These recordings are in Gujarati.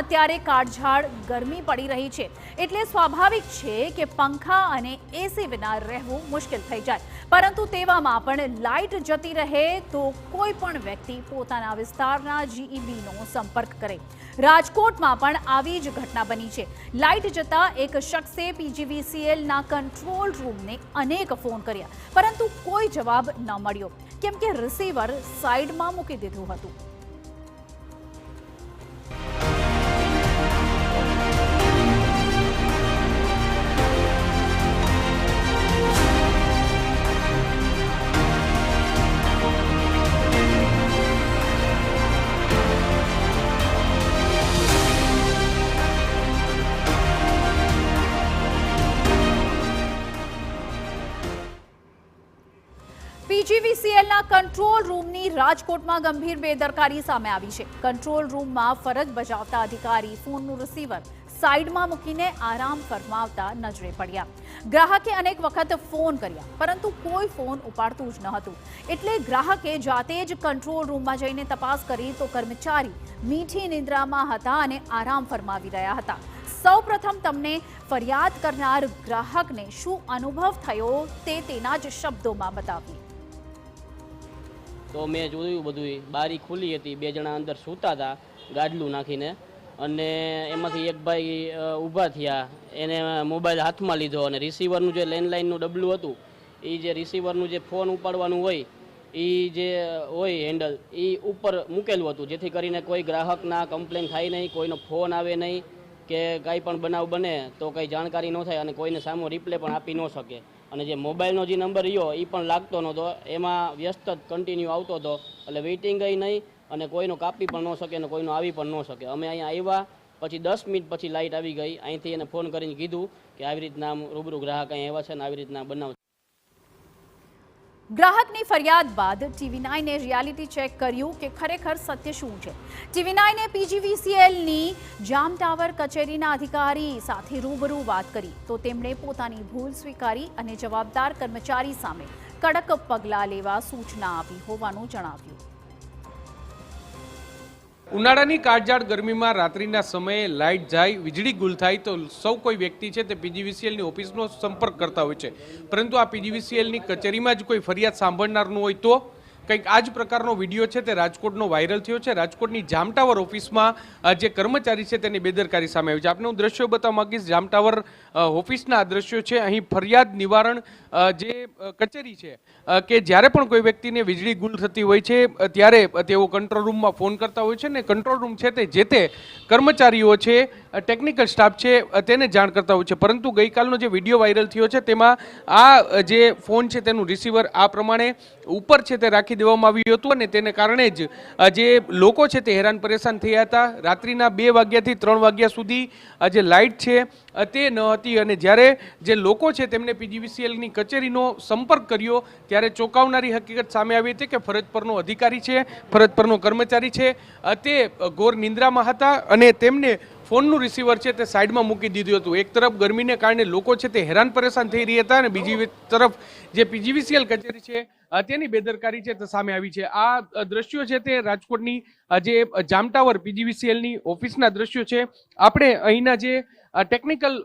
અત્યારે કાળઝાળ ગરમી પડી રહી છે. એટલે સ્વાભાવિક છે કે પંખા અને એસી વિના રહેવું મુશ્કેલ થઈ જાય. પરંતુ તેવામાં પણ લાઇટ જતી રહે તો કોઈ પણ વ્યક્તિ પોતાના વિસ્તારના જીઈબીનો સંપર્ક કરે. રાજકોટમાં પણ આવી જ ઘટના બની છે. લાઇટ જતા એક શખ્સે પીજીવીસીએલના કંટ્રોલ રૂમને અનેક ફોન કર્યા. પરંતુ કોઈ જવાબ ન મળ્યો. કેમ કે રિસીવર સાઈડમાં મૂકી દીધું હતું. પીજીવીસીએલના કંટ્રોલ રૂમની રાજકોટમાં ગંભીર બેદરકારી સામે આવી છે. કંટ્રોલ રૂમમાં ફરજ બજાવતા અધિકારી ફોનનું રિસીવર સાઈડમાં મૂકીને આરામ ફરમાવતા નજરે પડ્યા. ગ્રાહકે અનેક વખત ફોન કર્યા, પરંતુ કોઈ ફોન ઉપાડતું જ ન હતું. એટલે ગ્રાહકે જાતે જ કંટ્રોલ રૂમમાં જઈને તપાસ કરી તો કર્મચારી મીઠી નિંદ્રામાં હતા અને આરામ ફરમાવી રહ્યા હતા. સૌપ્રથમ તમને ફરિયાદ કરનાર ગ્રાહકને શું અનુભવ થયો તે તેના જ શબ્દોમાં બતાવીએ. તો મેં જોયું બધું બારી ખુલ્લી હતી. બે જણા અંદર સૂતા હતા, ગાડલું નાખીને. અને એમાંથી એક ભાઈ ઊભા થયા. એને મોબાઈલ હાથમાં લીધો અને રિસીવરનું જે લેન્ડલાઇનનું ડબલું હતું એ જે રિસીવરનું જે ફોન ઉપાડવાનું હોય એ જે હોય હેન્ડલ એ ઉપર મૂકેલું હતું. જેથી કરીને કોઈ ગ્રાહકના કમ્પ્લેન થાય નહીં, કોઈનો ફોન આવે નહીં, કે કાંઈ પણ બનાવ બને, તો કંઈ જાણકારી ન થાય અને કોઈને સામો રિપ્લે પણ આપી ન શકે. અને જે મોબાઈલનો જે નંબર રહ્યો એ પણ લાગતો નહોતો. એમાં વ્યસ્ત કન્ટિન્યુ આવતો હતો. એટલે વેઇટિંગ નહીં અને કોઈનો કાપી પણ ન શકે અને કોઈનો આવી પણ ન શકે. અમે અહીંયા આવ્યા, પછી દસ મિનિટ પછી લાઇટ આવી ગઈ. અહીંથી એને ફોન કરીને કીધું કે આવી રીતના રૂબરૂ ગ્રાહક અહીં આવ્યા છે ને આવી રીતના બનાવ ગ્રાહકની ફરિયાદ બાદ ટીવી નાઈને રિયાલિટી ચેક કર્યું કે ખરેખર સત્ય શું છે. ટીવી નાઈને પીજીવીસીએલની જામ ટાવર કચેરીના અધિકારી સાથે રૂબરૂ વાત કરી તો તેમણે પોતાની ભૂલ સ્વીકારી અને જવાબદાર કર્મચારી સામે કડક પગલાં લેવા સૂચના આપી હોવાનું જણાવ્યું. ઉનાળાની કાળઝાળ ગરમીમાં રાત્રિના સમયે લાઇટ જાય, વીજળી ગુલ થાય તો સૌ કોઈ વ્યક્તિ છે તે પીજીવીસીએલની ઓફિસનો સંપર્ક કરતા હોય છે. પરંતુ આ પીજીવીસીએલની કચેરીમાં જ કોઈ ફરિયાદ સાંભળનારનું હોય તો? કંઈક આ જ પ્રકારનો વીડિયો છે તે રાજકોટનો વાયરલ થયો છે. રાજકોટની જામ ટાવર ઓફિસમાં જે કર્મચારી છે તેની બેદરકારી સામે આવી છે. આપને હું દ્રશ્યો બતાવવા માગીશ. જામ ટાવર ઓફિસના આ દ્રશ્યો છે. અહીં ફરિયાદ નિવારણ જે કચેરી છે કે જ્યારે પણ કોઈ વ્યક્તિને વીજળી ગુલ થતી હોય છે ત્યારે તેઓ કંટ્રોલ રૂમમાં ફોન કરતા હોય છે ને કંટ્રોલ રૂમ છે તે જે તે કર્મચારીઓ છે ટેકનિકલ સ્ટાફ છે તેને જાણ કરતા હોય છે. પરંતુ ગઈકાલનો જે વીડિયો વાયરલ થયો છે તેમાં આ જે ફોન છે તેનું રિસીવર આ પ્રમાણે ઉપર છે તે રાખી દેવામાં આવ્યું હતું અને તેને કારણે જ જે લોકો છે તે હેરાન પરેશાન થયા હતા. રાત્રિના બે વાગ્યાથી ત્રણ વાગ્યા સુધી જે લાઇટ છે તે ન હતી. અને જ્યારે જે લોકો છે તેમને પીજીવીસીએલની કચેરીનો સંપર્ક કર્યો, ત્યારે ચોંકાવનારી હકીકત સામે આવી હતી કે ફરજ પરનો અધિકારી છે, ફરજ પરનો કર્મચારી છે. તે ઘોર નિંદ્રામાં હતા અને તેમને ફોનનું રિસીવર છે તે સાઈડમાં મૂકી દીધું હતું. એક તરફ ગરમીને કારણે લોકો છે તે હેરાન પરેશાન થઈ રહ્યા હતા અને બીજી તરફ જે પીજીવીસીએલ કચેરી છે તેની બેદરકારી છે તે સામે આવી છે. આ દ્રશ્યો છે તે રાજકોટની જે જામટાવર પીજીવીસીએલની ઓફિસના દ્રશ્યો છે. આપણે અહીંના જે ટેકનિકલ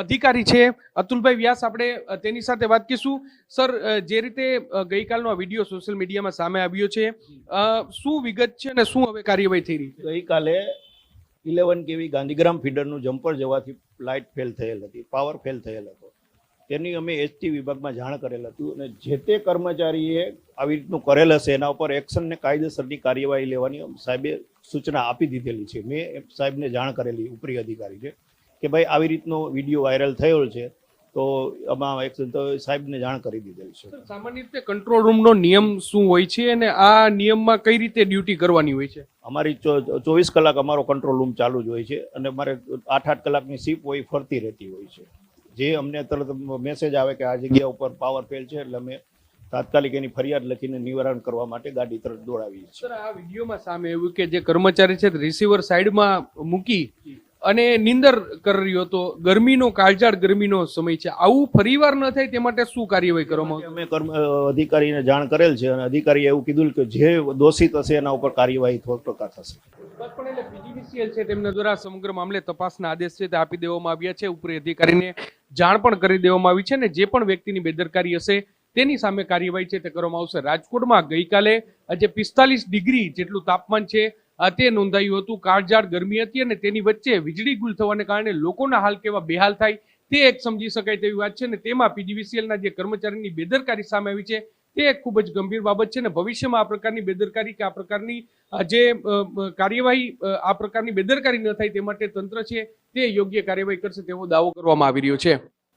અધિકારી છે, અતુલભાઈ વ્યાસ, આપણે તેની સાથે વાત કરીશું. સર જે રીતે ગઈકાલનો આ વીડિયો સોશિયલ મીડિયામાં સામે આવ્યો છે શું વિગત છે અને શું હવે કાર્યવાહી થઈ રહી ગઈકાલે ઇલેવન કેવી ગાંધીગ્રામ ફીડરનું જમ્પર જવાથી લાઇટ ફેલ થયેલ હતી, પાવર ફેલ થયેલ હતો. તેની અમે એસટી વિભાગમાં જાણ કરેલ હતું અને જે તે કર્મચારીએ આવી રીતનું કરેલ હશે, એના ઉપર એક્શનને કાયદેસરની કાર્યવાહી લેવાની સાહેબે સૂચના આપી દીધેલી છે. મેં સાહેબને જાણ કરેલી ઉપરી અધિકારી છે કે ભાઈ આવી રીતનો વીડિયો વાયરલ થયો છે તો આમાં એક તો સાહેબને જાણ કરી દીધેલી છે. સામાન્ય રીતે કંટ્રોલ રૂમનો નિયમ શું હોય છે અને આ નિયમમાં કઈ રીતે ડ્યુટી કરવાની હોય છે? અમારી ચોવીસ કલાક અમારો કંટ્રોલ રૂમ ચાલુ જ હોય છે અને અમારે આઠ આઠ કલાકની સીપ હોય ફરતી રહેતી હોય છે. જે અમને તરત મેસેજ આવે કે આ જગ્યા ઉપર પાવર ફેલ છે એટલે અમે તાત્કાલિક એની ફરિયાદ લખીને નિવારણ કરવા માટે ગાડી તરત દોડાવી છે સર આ વિડીયોમાં સામે એવું કે જે કર્મચારી છે રિસીવર સાઈડમાં મૂકી અને નિંદર કરી રહ્યો હતો. ગરમીનો કાળજાળ ગરમીનો સમય છે. આવું ફરીવાર ન થાય તે માટે શું કાર્યવાહી કરવામાં? અમે અધિકારીને જાણ કરેલ છે અને અધિકારીએ એવું કીધું કે જે દોષિત હશે એના ઉપર કાર્યવાહી ટકા થશે. છે તેમના દ્વારા સમગ્ર મામલે તપાસના આદેશ છે તે આપી દેવામાં આવ્યા છે. ઉપરી અધિકારીને જાણ પણ કરી દેવામાં આવી છે ને જે પણ વ્યક્તિની બેદરકારી હશે તેની સામે કાર્યવાહી છે તે કરવામાં આવશે. રાજકોટમાં ગઈકાલે આજે પિસ્તાલીસ ડિગ્રી જેટલું તાપમાન છે. તે નોંધાયું હતું, કાળઝાળ ગરમી હતી અને તેની વચ્ચે વીજળી ગુલ થવાને કારણે લોકોના હાલ કેવા બેહાલ થાય તે એક સમજી શકાય તેવી વાત છે ને તેમાં પીજીવીસીએલના જે કર્મચારીની બેદરકારી સામે આવી છે, તે એક ખૂબ જ ગંભીર બાબત છે અને ભવિષ્યમાં આ પ્રકારની બેદરકારી કે આ પ્રકારની જે કાર્યવાહી આ પ્રકારની બેદરકારી ન થાય તે માટે તંત્ર છે તે યોગ્ય કાર્યવાહી કરશે તેવો દાવો કરવામાં આવી રહ્યો છે.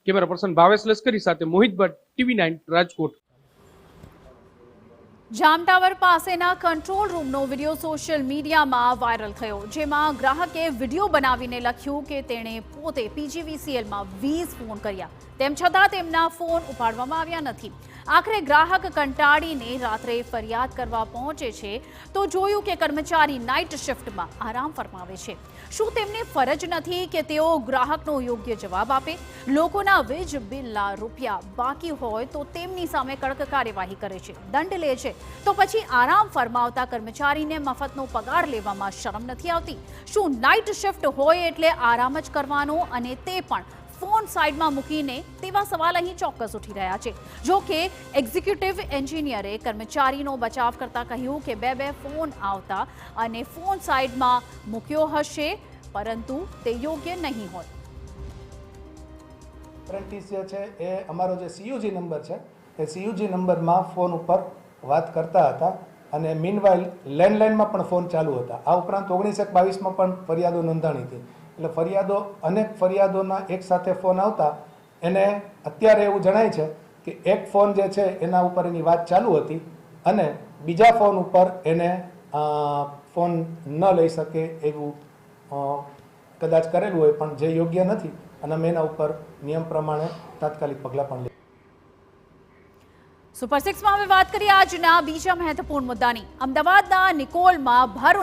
કેમેરા પર્સન ભાવેશ લશ્કરી સાથે મોહિત ભટ્ટ, ટીવી નાઇન રાજકોટ. જામટાવર પાસેના કંટ્રોલ રૂમનો વીડિયો સોશિયલ મીડિયામાં વાયરલ થયો, જેમાં ગ્રાહકે વીડિયો બનાવીને લખ્યું કે તેણે પોતે પીજીવીસીએલમાં વીસ ફોન કર્યા. તેમ છતાં તેમના ફોન ઉપાડવામાં આવ્યા નથી. આખરે ગ્રાહક કંટાળીને રાત્રે ફરિયાદ કરવા પહોંચે છે, તો જોયું કે કર્મચારી નાઇટ શિફ્ટમાં આરામ ફરમાવે છે. શું તેમની ફરજ નથી કે તેઓ ગ્રાહકનો યોગ્ય જવાબ આપે? લોકોના વીજ બિલના રૂપિયા બાકી હોય તો તેમની સામે કડક કાર્યવાહી કરે છે, દંડ લે છે. તો પછી આરામ ફરમાવતા કર્મચારીને મફતનો પગાર લેવામાં શરમ નથી આવતી. શું નાઇટ શિફ્ટ હોય એટલે આરામ જ કરવાનો અને તે પણ ફોન સાઈડમાં મૂકીને તેવા સવાલ અહીં ચોક્કસ ઉઠી રહ્યા છે. જો કે એક્ઝિક્યુટિવ એન્જિનિયરે કર્મચારીનો બચાવ કરતા કહ્યું કે બે બે ફોન આવતા અને ફોન સાઈડમાં મૂક્યો હશે, પરંતુ તે યોગ્ય નહીં હોય. એપ્રેન્ટિસ જે છે, એ અમારો જે સીયુજી નંબર છે, એ સીયુજી નંબરમાં ફોન ઉપર વાત કરતા હતા અને મીનવાઇલ લેન્ડલાઇનમાં પણ ફોન ચાલુ હતા. આ ઉપરાંત ઓગણીસ એક બાવીસમાં પણ ફરિયાદો નોંધાણી હતી. એટલે ફરિયાદો, અનેક ફરિયાદોના એક સાથે ફોન આવતા એને અત્યારે એવું જણાય છે કે એક ફોન જે છે એના ઉપર એની વાત ચાલુ હતી અને બીજા ફોન ઉપર એને ફોન ન લઈ શકે એવું કદાચ કરેલું હોય પણ જે યોગ્ય નથી અને અમે એના ઉપર નિયમ પ્રમાણે તાત્કાલિક પગલાં પણ લઈએ સુપર સિક્સમાં હવે વાત કરીએ આજના બીજા મહત્વપૂર્ણ મુદ્દાની. અમદાવાદના નિકોલમાં ભર